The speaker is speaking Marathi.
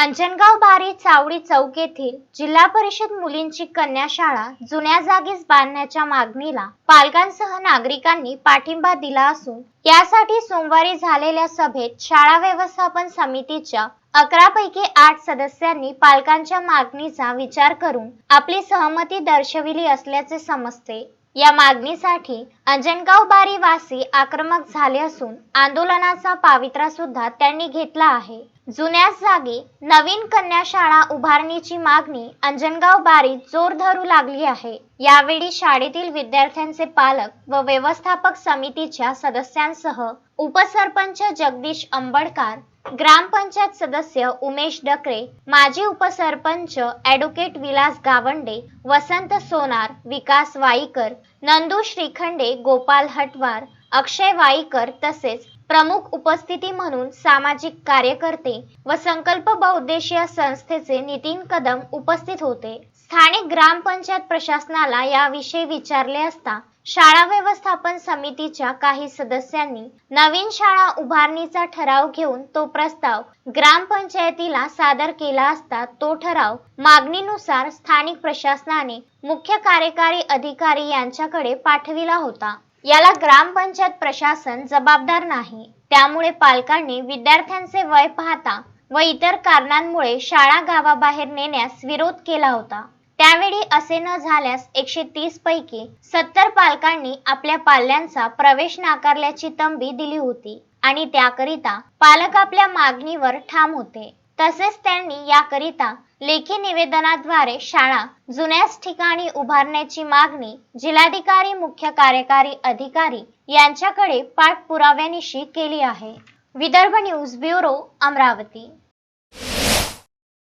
अंजनगाव बारी चावडी चौक येथील जिल्हा परिषद मुलींची कन्या शाळा जुन्या जागीच बांधण्याच्या मागणीला पालकांसह नागरिकांनी पाठिंबा दिला असून यासाठी सोमवारी झालेल्या सभेत शाळा व्यवस्थापन समितीच्या अकरा पैकी आठ सदस्यांनी पालकांच्या मागणीचा विचार करून आपली सहमती दर्शविली असल्याचे समजते. या मागणीसाठी अंजनगाव बारी वासी आक्रमक झाले असून आंदोलनाचा पावित्रा सुद्धा त्यांनी घेतला आहे. जुन्याच जागी नवीन कन्या शाळा उभारणीची मागणी अंजनगाव बारीत जोर धरू लागली आहे. यावेळी शाळेतील विद्यार्थ्यांचे पालक व व्यवस्थापक समितीच्या सदस्यांसह उपसरपंच जगदीश अंबडकार ग्रामपंचायत सदस्य उमेश डकरे माजी उपसरपंच ॲडव्होकेट विलास गावंडे वसंत सोनार विकास वाईकर नंदू श्रीखंडे गोपाल हटवार अक्षय वाईकर तसेच प्रमुख उपस्थिती म्हणून सामाजिक कार्यकर्ते व संकल्प बहुद्देशीय संस्थेचे नितीन कदम उपस्थित होते. स्थानिक ग्रामपंचायत प्रशासनाला याविषयी विचारले असता शाळा व्यवस्थापन समितीच्या काही सदस्यांनी नवीन शाळा उभारणीचा ठराव घेऊन तो प्रस्ताव ग्रामपंचायतीला सादर केला असता तो ठराव मागणीनुसार स्थानिक प्रशासनाने मुख्य कार्यकारी अधिकारी यांच्याकडे पाठविला होता. याला ग्रामपंचायत प्रशासन जबाबदार नाही. त्यामुळे पालकांनी विद्यार्थ्यांचे वय पाहता व इतर कारणांमुळे शाळा गावाबाहेर नेण्यास विरोध केला होता. त्यावेळी असे न झाल्यास एकशे तीस पैकी सत्तर पालकांनी आपल्या पाल्यांचा प्रवेश नाकारल्याची तंबी दिली होती आणि त्याकरिता पालक आपल्या मागणीवर ठाम होते. तसेच त्यांनी याकरिता लेखी निवेदनाद्वारे शाळा जुन्याच ठिकाणी उभारण्याची मागणी जिल्हाधिकारी मुख्य कार्यकारी अधिकारी यांच्याकडे पाठपुराव्यानिशी केली आहे. Vidarbha news bureau Amravati.